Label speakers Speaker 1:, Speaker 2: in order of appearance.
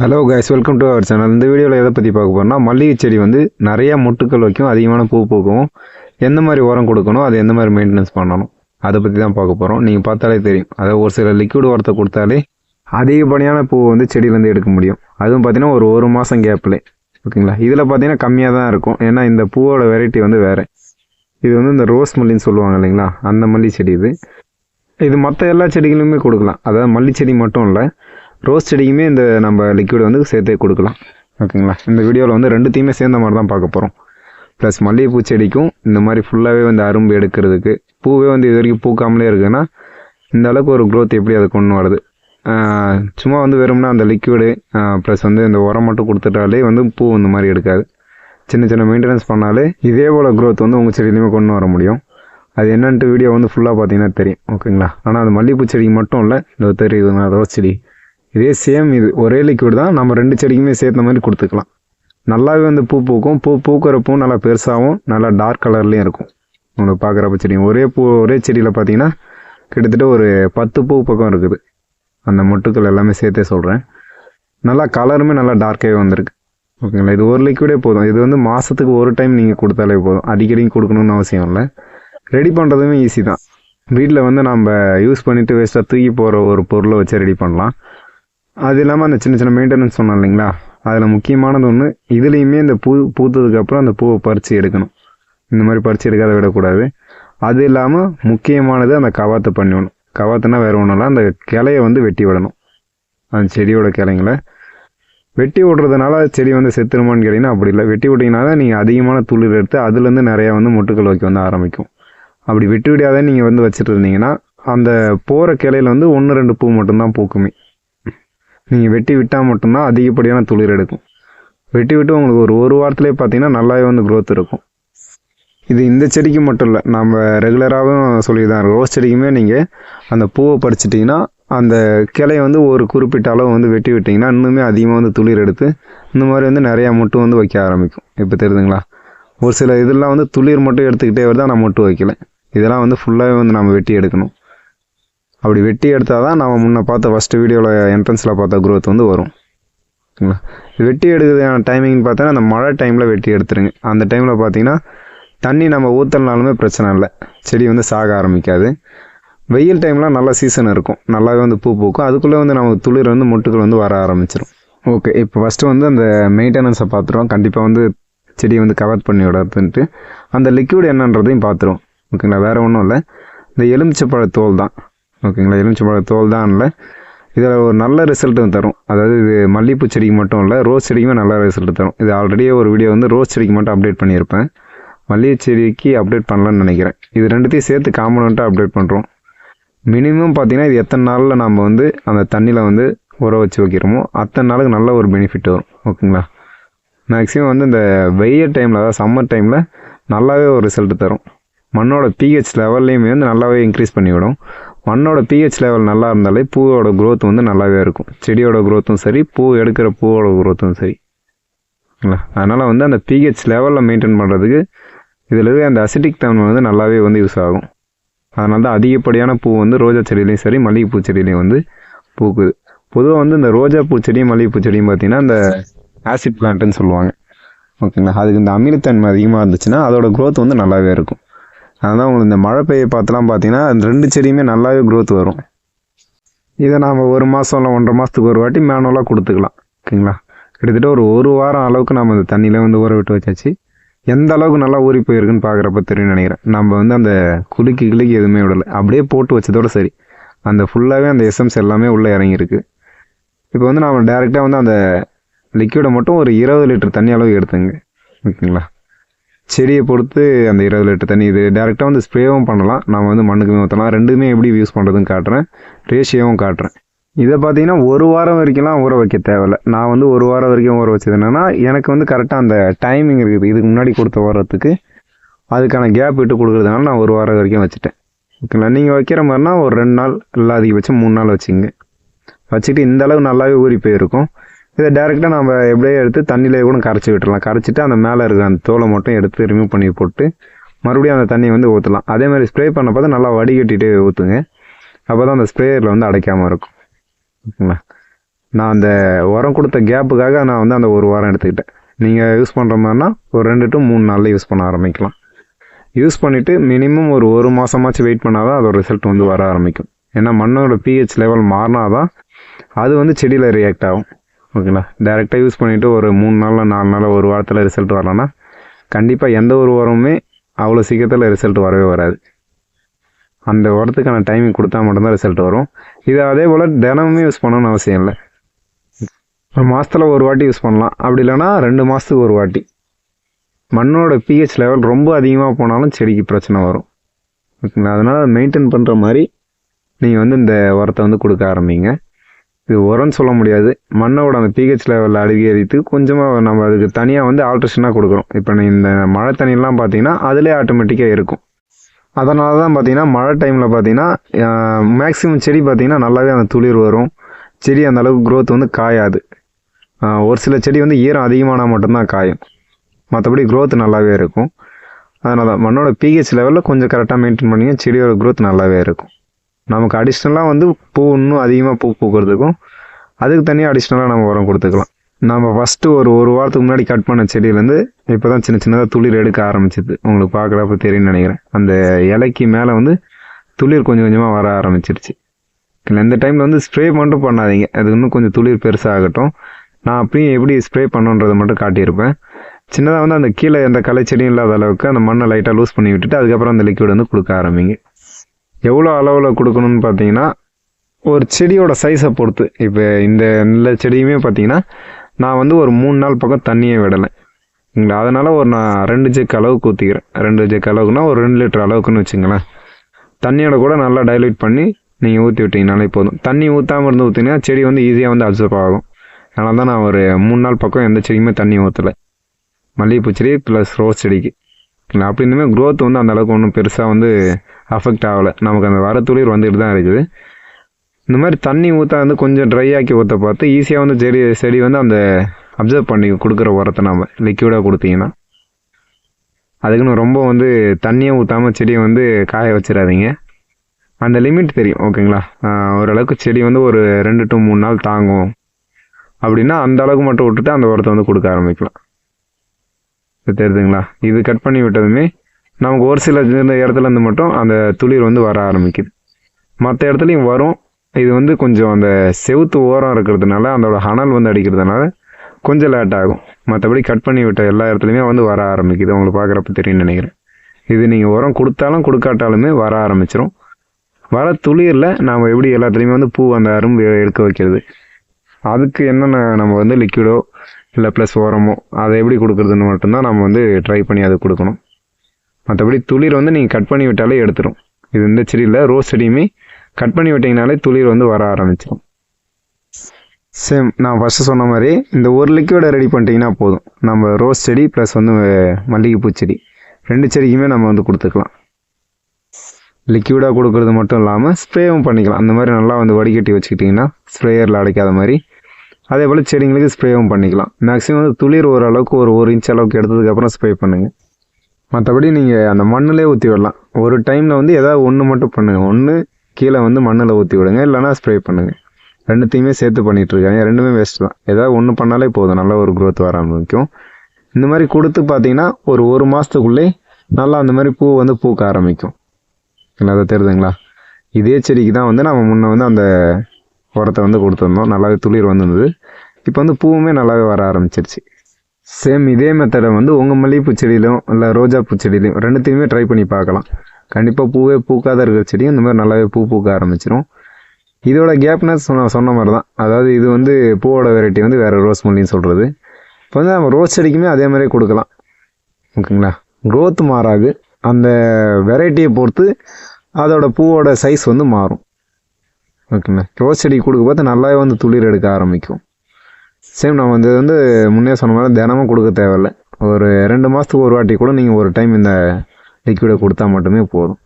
Speaker 1: Hello guys welcome to our channel இந்த வீடியோவில் எதை பற்றி பார்க்க போகிறோம்னா மல்லிகை செடி வந்து நிறையா மொட்டுக்கள் வைக்கும் அதிகமான பூ பூக்கும். எந்த மாதிரி உரம் கொடுக்கணும் அது எந்த மாதிரி மெயின்டெனன்ஸ் பண்ணணும் அதை பற்றி தான் பார்க்க போகிறோம் நீங்கள் பார்த்தாலே தெரியும். அதாவது ஒரு சில லிக்விட் உரத்தை கொடுத்தாலே அதிகப்படியான பூ வந்து செடியிலேருந்து எடுக்க முடியும். அதுவும் பார்த்தீங்கன்னா ஒரு ஒரு மாதம் கேப்பில் ஓகேங்களா? இதில் பார்த்தீங்கன்னா கம்மியாக தான் இருக்கும். ஏன்னா இந்த பூவோட வெரைட்டி வந்து வேறு. இது வந்து இந்த ரோஸ் மல்லின்னு சொல்லுவாங்க இல்லைங்களா? அந்த மல்லி செடி இது. இது மற்ற எல்லா செடிகளுமே கொடுக்கலாம். அதாவது மல்லி செடி மட்டும் இல்லை ரோஸ் செடிக்குமே இந்த நம்ம லிக்விட் வந்து சேர்த்தே கொடுக்கலாம். ஓகேங்களா இந்த வீடியோவில் வந்து ரெண்டுத்தையுமே சேர்ந்த மாதிரி தான் பார்க்க போகிறோம் ப்ளஸ் மல்லிகைப்பூ செடிக்கும் இந்த மாதிரி ஃபுல்லாகவே வந்து அரும்பு எடுக்கிறதுக்கு பூவே வந்து இது வரைக்கும் பூக்காமலே இருக்குன்னா இந்த அளவுக்கு ஒரு க்ரோத் எப்படி அது கொண்டு வருது? சும்மா வந்து வெறும்னா அந்த லிக்விடு ப்ளஸ் வந்து இந்த உரம் மட்டும் கொடுத்துட்டாலே வந்து பூ இந்த மாதிரி எடுக்காது. சின்ன சின்ன மெயின்டெனன்ஸ் பண்ணாலே இதே போல் க்ரோத் வந்து உங்கள் செடியிலையுமே கொண்டு வர முடியும். அது என்னன்ட்டு வீடியோ வந்து ஃபுல்லாக பார்த்தீங்கன்னா தெரியும். ஓகேங்களா ஆனால் அது மல்லிகைப்பூ செடிக்கு மட்டும் இல்லை இந்த தெரியுதுண்ணா ரோஸ் செடி. இதே சேம் இது. ஒரே லிக்விட் தான் நம்ம ரெண்டு செடிக்குமே சேர்த்த மாதிரி கொடுத்துக்கலாம். நல்லாவே வந்து பூ பூக்கும். பூ பூக்கிற பூ நல்லா பெருசாகவும் நல்லா டார்க் கலர்லேயும் இருக்கும். உங்களுக்கு பார்க்குறப்ப செடி ஒரே பூ ஒரே செடியில் பார்த்தீங்கன்னா கிட்டத்தட்ட ஒரு பத்து பூ பக்கம் இருக்குது. அந்த மொட்டுக்கள் எல்லாமே சேர்த்தே சொல்கிறேன் நல்லா கலருமே நல்லா டார்க்காகவே வந்திருக்கு. ஓகேங்களா? இது ஒரு லிக்விடே போதும். இது வந்து மாதத்துக்கு ஒரு டைம் நீங்கள் கொடுத்தாலே போதும். அடிக்கடி கொடுக்கணும்னு அவசியம் இல்லை. ரெடி பண்ணுறதுமே ஈஸி தான். வீட்டில் வந்து நம்ம யூஸ் பண்ணிவிட்டு வேஸ்ட்டாக தூக்கி போகிற ஒரு பொருளை வச்சு ரெடி பண்ணலாம். அது இல்லாமல் அந்த சின்ன சின்ன மெயின்டெனன்ஸ் சொன்னோம் இல்லைங்களா? அதில் முக்கியமானது ஒன்று இதுலேயுமே இந்த பூ பூத்ததுக்கப்புறம் அந்த பூவை பறித்து எடுக்கணும். இந்த மாதிரி பறித்து எடுக்காத விடக்கூடாது. அது இல்லாமல் முக்கியமானது அந்த கவாத்தை பண்ணிவிடணும் கவாத்துனா வேறு ஒன்றும் இல்லை அந்த கிளையை வந்து வெட்டி விடணும். அந்த செடியோட கிளைங்களை. வெட்டி விடுறதுனால செடி வந்து செத்துருமான்னு கேட்டிங்கன்னா அப்படி இல்லை. வெட்டி விட்டிங்கன்னா தான் நீங்கள் அதிகமான துளிர் எடுத்து அதுலேருந்து நிறையா வந்து மொட்டுக்கள் வைக்க வந்து ஆரம்பிக்கும். அப்படி வெட்டி விடாத நீங்கள் வந்து வச்சுட்டு இருந்தீங்கன்னா அந்த போகிற கிளையில வந்து ஒன்று ரெண்டு பூ மட்டும்தான் பூக்குமே. நீங்கள் வெட்டி விட்டால் மட்டும்தான் அதிகப்படியான துளிர் எடுக்கும். வெட்டி விட்டு உங்களுக்கு ஒரு ஒரு வாரத்துலேயே பார்த்தீங்கன்னா நல்லாவே வந்து க்ரோத் இருக்கும். இது இந்த செடிக்கு மட்டும் இல்லை நம்ம ரெகுலராகவும் சொல்லி தான் ரோஸ் செடிக்குமே நீங்கள் அந்த பூவை பறிச்சிட்டிங்கன்னா அந்த கிளையை வந்து ஒரு குறிப்பிட்ட அளவு வந்து வெட்டி விட்டிங்கன்னா இன்னுமே அதிகமாக வந்து துளிர் எடுத்து இந்த மாதிரி வந்து நிறையா மொட்டு வந்து வைக்க ஆரம்பிக்கும். இப்போ தெரியுதுங்களா? ஒரு சில இதெல்லாம் வந்து துளிர் மட்டும் எடுத்துக்கிட்டே வருது ஆனால் மொட்டு வைக்கல. இதெல்லாம் வந்து ஃபுல்லாகவே வந்து நம்ம வெட்டி எடுக்கணும். அப்படி வெட்டி எடுத்தால் தான் நம்ம முன்னே பார்த்த ஃபஸ்ட்டு வீடியோவில் என்ட்ரன்ஸில் பார்த்த க்ரோத் வந்து வரும். ஓகேங்களா? வெட்டி எடுக்கிறதுக்கான டைமிங்னு பார்த்தோன்னா அந்த மழை டைமில் வெட்டி எடுத்துருங்க. அந்த டைமில் பார்த்தீங்கன்னா தண்ணி நம்ம ஊற்றலனாலுமே பிரச்சனை இல்லை. செடி வந்து சாக ஆரம்பிக்காது. வெயில் டைம்லாம் நல்ல சீசன் இருக்கும். நல்லாவே வந்து பூ பூக்கும். அதுக்குள்ளே வந்து நமக்கு துளிர் வந்து மொட்டுகள் வந்து வர ஆரம்பிச்சிடும் ஓகே இப்போ ஃபஸ்ட்டு வந்து அந்த மெயின்டெனன்ஸை பார்த்துருவோம். கண்டிப்பாக வந்து செடியை வந்து கவர் பண்ணி விடறதுன்ட்டு. அந்த லிக்விட் என்னன்றதையும் பார்த்துருவோம். ஓகேங்களா? வேறு ஒன்றும் இல்லை. இந்த எலுமிச்சப்பழ தோல் தான். ஓகேங்களா? எலுமிச்சப்பழ தோல் தான் இல்லை. இதில் ஒரு நல்ல ரிசல்ட்டும் தரும். அதாவது இது மல்லிகைப்பூ செடிக்கு மட்டும் இல்லை ரோஸ் செடிக்குமே நல்ல ரிசல்ட் தரும். இது ஆல்ரெடியே ஒரு வீடியோ வந்து ரோஸ் செடிக்கு மட்டும் அப்டேட் பண்ணியிருப்பேன். மல்லிகை செடிக்கு அப்டேட் பண்ணலான்னு நினைக்கிறேன். இது ரெண்டுத்தையும் சேர்த்து காம்பனண்ட்டாக அப்டேட் பண்ணுறோம் மினிமம் பார்த்தீங்கன்னா இது எத்தனை நாளில் நம்ம வந்து அந்த தண்ணியில் வந்து உர வச்சு வைக்கிறோமோ அத்தனை நாளுக்கு நல்ல ஒரு பெனிஃபிட் வரும். ஓகேங்களா? மேக்ஸிமம் வந்து இந்த வெயில் டைமில் அதாவது சம்மர் டைமில் நல்லாவே ஒரு ரிசல்ட் தரும். மண்ணோட பிஹெச் லெவல்லையுமே வந்து நல்லாவே இன்க்ரீஸ் பண்ணிவிடும். மண்ணோட பிஹெச் லெவல் நல்லா இருந்தாலே பூவோட க்ரோத் வந்து நல்லாவே இருக்கும். செடியோட க்ரோத்தும் சரி பூ எடுக்கிற பூவோட க்ரோத்தும் சரி. அதனால் வந்து அந்த பிஹெச் லெவலில் மெயின்டைன் பண்ணுறதுக்கு இதில் அந்த அசிட்டிக் தன்மை வந்து நல்லாவே வந்து யூஸ் ஆகும். அதனால தான் அதிகப்படியான பூ வந்து ரோஜா செடியிலையும் சரி மல்லிகைப்பூ செடியிலையும் வந்து பூக்குது. பொதுவாக வந்து இந்த ரோஜா பூ செடியும் மல்லிகைப்பூ செடியும் பார்த்தீங்கன்னா இந்த ஆசிட் பிளான்ட்டுன்னு சொல்லுவாங்க. ஓகேங்களா? அதுக்கு இந்த அமிலத்தன்மை அதிகமாக இருந்துச்சுன்னா அதோட க்ரோத் வந்து நல்லாவே இருக்கும். அதனால் உங்களுக்கு இந்த மழை பெய்ய பார்த்துலாம் பார்த்தீங்கன்னா அந்த ரெண்டு செடியுமே நல்லாவே க்ரோத் வரும். இதை நாம் ஒரு மாதம் இல்லை ஒன்றரை மாதத்துக்கு ஒரு வாட்டி மேனுவலாக கொடுத்துக்கலாம். ஓகேங்களா? கிட்டத்தட்ட ஒரு ஒரு வாரம் அளவுக்கு நம்ம அந்த தண்ணியில் வந்து ஊற விட்டு வச்சாச்சு. எந்த அளவுக்கு நல்லா ஊறி போயிருக்குன்னு பார்க்குறப்ப தெரியும் நினைக்கிறேன். நம்ம வந்து அந்த குலுக்கி கிளுக்கி எதுவுமே விடலை. அப்படியே போட்டு வச்சதோட சரி. அந்த ஃபுல்லாகவே அந்த எஸ்எம்ஸ் எல்லாமே உள்ளே இறங்கியிருக்கு. இப்போ வந்து நம்ம டேரெக்டாக வந்து அந்த லிக்விடை மட்டும் ஒரு இருபது லிட்டர் தண்ணி அளவு எடுத்துங்க. ஓகேங்களா? செடியை பொறுத்து அந்த இருபது லிட்டர் தண்ணி இது டேரெக்டாக வந்து ஸ்ப்ரேவும் பண்ணலாம். நம்ம வந்து மண்ணுக்குமே ஊற்றலாம் ரெண்டுமே எப்படி யூஸ் பண்ணுறதுன்னு காட்டுறேன். ரேஷியோவும் காட்டுறேன். இதை பார்த்தீங்கன்னா ஒரு வாரம் வரைக்கும்லாம் ஊற வைக்க தேவையில்ல. நான் வந்து ஒரு வாரம் வரைக்கும் ஊற வச்சது என்னென்னா எனக்கு வந்து கரெக்டாக அந்த டைமிங் இருக்குது. இதுக்கு முன்னாடி கொடுத்த வாரத்துக்கு அதுக்கான கேப் விட்டு கொடுக்குறதுனால நான் ஒரு வாரம் வரைக்கும் வச்சுட்டேன். ஓகேங்களா நீங்கள் வைக்கிற மாதிரினா ஒரு ரெண்டு நாள் இல்லை அதிகபட்சம் மூணு நாள் வச்சுங்க வச்சுட்டு இந்தளவு நல்லாவே ஊறி போயிருக்கும். இதை டேரெக்டாக நம்ம எப்படியே எடுத்து தண்ணியிலே கூட கரைச்சி விட்டுறலாம். கரைச்சிட்டு அந்த மேலே இருக்க அந்த தோலை மட்டும் எடுத்து ரிமூவ் பண்ணி போட்டு மறுபடியும் அந்த தண்ணியை வந்து ஊற்றலாம் அதே மாதிரி ஸ்ப்ரே பண்ண பார்த்தா நல்லா வடிகட்டிட்டு ஊற்றுங்க அப்போ தான் அந்த ஸ்ப்ரேயரில் வந்து அடைக்காமல் இருக்கும். ஓகேங்களா? நான் அந்த உரம் கொடுத்த கேப்புக்காக நான் வந்து அந்த ஒரு வாரம் எடுத்துக்கிட்டேன். நீங்கள் யூஸ் பண்ணுற மாதிரினா ஒரு ரெண்டு டு மூணு நாளில் யூஸ் பண்ண ஆரம்பிக்கலாம். யூஸ் பண்ணிவிட்டு மினிமம் ஒரு ஒரு மாதமாச்சும் வெயிட் பண்ணால் தான் அதோட ரிசல்ட் வந்து வர ஆரம்பிக்கும். ஏன்னா மண்ணோட பிஹெச் லெவல் மாறினா தான் அது வந்து செடியில் ரியாக்ட் ஆகும். ஓகேங்களா டேரெக்டாக யூஸ் பண்ணிவிட்டு ஒரு மூணு நாளில் நாலு நாளில் ஒரு வாரத்தில் ரிசல்ட் வரலன்னா கண்டிப்பாக எந்த ஒரு உரமுமே அவ்வளோ சீக்கிரத்தில் ரிசல்ட் வரவே வராது. அந்த உரத்துக்கான டைமிங் கொடுத்தா மட்டும்தான் ரிசல்ட் வரும். இது அதே போல் தினமுமே யூஸ் பண்ணணும்னு அவசியம் இல்லை. மாதத்தில் ஒரு வாட்டி யூஸ் பண்ணலாம். அப்படி இல்லைன்னா ரெண்டு மாதத்துக்கு ஒரு வாட்டி. மண்ணோட பிஹெச் லெவல் ரொம்ப அதிகமாக போனாலும் செடிக்கு பிரச்சனை வரும். ஓகேங்களா? அதனால் மெயின்டைன் பண்ணுற மாதிரி நீங்கள் வந்து இந்த உரத்தை வந்து கொடுக்க ஆரம்பிங்க. இது உரம்னு சொல்ல முடியாது. மண்ணோட அந்த பிஹெச் லெவலில் அதிகரித்து கொஞ்சமாக நம்ம அதுக்கு தனியாக வந்து ஆல்ட்ரேஷனாக கொடுக்குறோம் இப்போ இந்த மழை தண்ணியெலாம் பார்த்தீங்கன்னா அதிலே ஆட்டோமேட்டிக்காக இருக்கும். அதனால தான் பார்த்தீங்கன்னா மழை டைமில் பார்த்தீங்கன்னா மேக்ஸிமம் செடி பார்த்தீங்கன்னா நல்லாவே அந்த துளிர் வரும். செடி அந்த அளவுக்கு க்ரோத் வந்து காயாது. ஒரு சில செடி வந்து ஈரம் அதிகமானால் மட்டும்தான் காயும். மற்றபடி க்ரோத் நல்லாவே இருக்கும். அதனால் தான் மண்ணோட பிஹெச் லெவலில் கொஞ்சம் கரெக்டாக மெயின்டைன் பண்ணிங்கன்னா செடியோட க்ரோத் நல்லாவே இருக்கும். நமக்கு அடிஷ்னலாக வந்து பூ இன்னும் அதிகமாக பூ பூக்கிறதுக்கும் அதுக்கு தனியாக அடிஷ்னலாக நம்ம உரம் கொடுத்துக்கலாம். நம்ம ஃபஸ்ட்டு ஒரு ஒரு வாரத்துக்கு முன்னாடி கட் பண்ண செடியிலேருந்து இப்போ தான் சின்ன சின்னதாக துளிர் எடுக்க ஆரம்பிச்சிது. உங்களுக்கு பார்க்குறப்ப தெரியும்னு நினைக்கிறேன். அந்த இலைக்கு மேலே வந்து துளிர் கொஞ்சம் கொஞ்சமாக வர ஆரம்பிச்சிருச்சு. இல்லை இந்த டைமில் வந்து ஸ்ப்ரே மட்டும் பண்ணாதீங்க. அது இன்னும் கொஞ்சம் துளிர் பெருசாகட்டும். நான் அப்படியும் எப்படி ஸ்ப்ரே பண்ணுன்றதை மட்டும் காட்டியிருப்பேன். சின்னதாக வந்து அந்த கீழே எந்த களை செடியும் இல்லாத அளவுக்கு அந்த மண்ணை லைட்டாக லூஸ் பண்ணி விட்டுட்டு அதுக்கப்புறம் அந்த லிக்விட் வந்து கொடுக்க ஆரம்பிங்க. எவ்வளோ அளவில் கொடுக்கணும்னு பார்த்தீங்கன்னா ஒரு செடியோட சைஸை பொறுத்து. இப்போ இந்த எல்லா செடியுமே பார்த்தீங்கன்னா நான் வந்து ஒரு மூணு நாள் பக்கம் தண்ணியே விடலை. அதனால் ஒரு நான் ரெண்டு ஜெக் அளவுக்கு ஊற்றிக்கிறேன் ரெண்டு ஜெக் அளவுக்குன்னா ஒரு ரெண்டு லிட்டர் அளவுக்குன்னு வச்சுங்களேன் தண்ணியோட கூட நல்லா டைலூட் பண்ணி நீங்கள் ஊற்றி விட்டிங்கனாலே போதும். தண்ணி ஊற்றாமல் இருந்து ஊற்றிங்கன்னா செடி வந்து ஈஸியாக வந்து அப்சர்வ் ஆகும். அதனால தான் நான் ஒரு மூணு நாள் பக்கம் எந்த செடியுமே தண்ணி ஊற்றலை மல்லிகைப்பூ செடி ப்ளஸ் ரோஸ் செடிக்கு. இல்லை அப்படி இருந்துமே க்ரோத் வந்து அந்த அளவுக்கு ஒன்றும் பெருசாக வந்து அஃபெக்ட் ஆகலை. நமக்கு அந்த வர துளிர் வந்துட்டு தான் இருக்குது. இந்த மாதிரி தண்ணி ஊற்ற வந்து கொஞ்சம் ட்ரை ஆக்கி ஊற்ற பார்த்து ஈஸியாக வந்து செடி செடி வந்து அந்த அப்சர்வ் பண்ணி கொடுக்குற உரத்தை நம்ம லிக்யூடாக கொடுத்தீங்கன்னா. அதுக்குன்னு ரொம்ப வந்து தண்ணியை ஊற்றாம செடியை வந்து காய வச்சிடாதீங்க. அந்த லிமிட் தெரியும் ஓகேங்களா? ஓரளவுக்கு செடி வந்து ஒரு ரெண்டு டு மூணு நாள் தாங்கும். அப்படின்னா அந்த அளவுக்கு மட்டும் விட்டுட்டு அந்த உரத்தை வந்து கொடுக்க ஆரம்பிக்கலாம். தெரியுதுங்களா? இது கட் பண்ணி விட்டதுமே நமக்கு ஒரு சில இந்த இடத்துல இருந்து மட்டும் அந்த துளிர் வந்து வர ஆரம்பிக்குது. மற்ற இடத்துலையும் வரும். இது வந்து கொஞ்சம் அந்த செவுத்து ஓரம் இருக்கிறதுனால அதோட அனல் வந்து அடிக்கிறதுனால கொஞ்சம் லேட் ஆகும். மற்றபடி கட் பண்ணி விட்ட எல்லா இடத்துலையுமே வந்து வர ஆரம்பிக்குது. உங்களுக்கு பார்க்குறப்ப தெரியும்னு நினைக்கிறேன். இது நீங்கள் உரம் கொடுத்தாலும் கொடுக்காட்டாலுமே வர ஆரம்பிச்சிரும். வர துளிரில் நாம் எப்படி எல்லாத்துலேயுமே வந்து பூ அந்த அரும்பு எடுக்க வைக்கிறது? அதுக்கு என்னென்ன நம்ம வந்து லிக்விடோ இல்லை ப்ளஸ் உரமோ அதை எப்படி கொடுக்குறதுன்னு மட்டும்தான் நம்ம வந்து ட்ரை பண்ணி அதை கொடுக்கணும். மற்றபடி துளிர் வந்து நீங்கள் கட் பண்ணி விட்டாலே எடுத்துரும். இது இந்த செடியில் ரோஸ் செடியுமே கட் பண்ணி விட்டிங்கனாலே துளிர் வந்து வர ஆரம்பிச்சிடும் சேம் நான் ஃபஸ்ட்டு சொன்ன மாதிரி இந்த ஒரு லிக்யூடை ரெடி பண்ணிட்டீங்கன்னா போதும். நம்ம ரோஸ் செடி ப்ளஸ் வந்து மல்லிகைப்பூ செடி. ரெண்டு செடிக்குமே நம்ம வந்து கொடுத்துக்கலாம். லிக்யூடாக கொடுக்கறது மட்டும் இல்லாமல் ஸ்ப்ரேவும் பண்ணிக்கலாம். அந்த மாதிரி நல்லா வந்து வடிகட்டி வச்சுக்கிட்டிங்கன்னா ஸ்ப்ரேயரில் அடைக்காத மாதிரி. அதே போல் செடிங்களுக்கு ஸ்ப்ரேவும் பண்ணிக்கலாம். மேக்ஸிமம் வந்து துளிர் ஓரளவுக்கு ஒரு ஒரு இன்ச் அளவுக்கு எடுத்ததுக்கப்புறம் ஸ்ப்ரே பண்ணுங்கள் மற்றபடி நீங்கள் அந்த மண்ணிலே ஊற்றி விடலாம். ஒரு டைமில் வந்து ஏதாவது ஒன்று மட்டும் பண்ணுங்கள் ஒன்று கீழே வந்து மண்ணில் ஊற்றி விடுங்க. இல்லைனா ஸ்ப்ரே பண்ணுங்கள் ரெண்டுத்தையுமே சேர்த்து பண்ணிகிட்ருக்காங்க ரெண்டுமே வேஸ்ட் தான். ஏதாவது ஒன்று பண்ணாலே போதும். நல்ல ஒரு க்ரோத் வர ஆரம்பிக்கும். இந்த மாதிரி கொடுத்து பார்த்தீங்கன்னா ஒரு ஒரு மாதத்துக்குள்ளே நல்லா அந்த மாதிரி பூ வந்து பூக்க ஆரம்பிக்கும். இல்லை அதை தெரியுதுங்களா இதே செடிக்கு தான் வந்து நம்ம முன்னே வந்து அந்த உரத்தை வந்து கொடுத்துருந்தோம். நல்லாவே துளிர் வந்திருந்தது. இப்போ வந்து பூவுமே நல்லாவே வர ஆரம்பிச்சிருச்சு. சேம் இதே மெத்தடை வந்து உங்கள் மல்லிகைப்பூ செடியிலும் இல்லை ரோஜா பூ செடியிலையும் ரெண்டுத்தையுமே ட்ரை பண்ணி பார்க்கலாம். கண்டிப்பாக பூவே பூக்காத இருக்கிற செடியும் இந்த மாதிரி நல்லாவே பூ பூக்க ஆரம்பிச்சிடும் இதோட கேப்னஸ் நான் சொன்ன மாதிரி தான் அதாவது இது வந்து பூவோட வெரைட்டி வந்து வேறு ரோஸ் மல்லின்னு சொல்கிறது இப்போ வந்து நம்ம ரோஸ் செடிக்குமே அதே மாதிரியே கொடுக்கலாம். ஓகேங்களா? க்ரோத் மாறாது. அந்த வெரைட்டியை பொறுத்து அதோட பூவோட சைஸ் வந்து மாறும். ஓகேங்களா? ரோஸ் செடி கொடுக்க பார்த்து நல்லாவே வந்து துளிர் எடுக்க ஆரம்பிக்கும். சேம் நம்ம வந்து வந்து முன்னே சொன்ன மாதிரி தினமும் கொடுக்க தேவையில்ல. ஒரு ரெண்டு மாதத்துக்கு ஒரு வாட்டி கூட நீங்கள் ஒரு டைம் இந்த லிக்விடை கொடுத்தா மட்டுமே போதும்.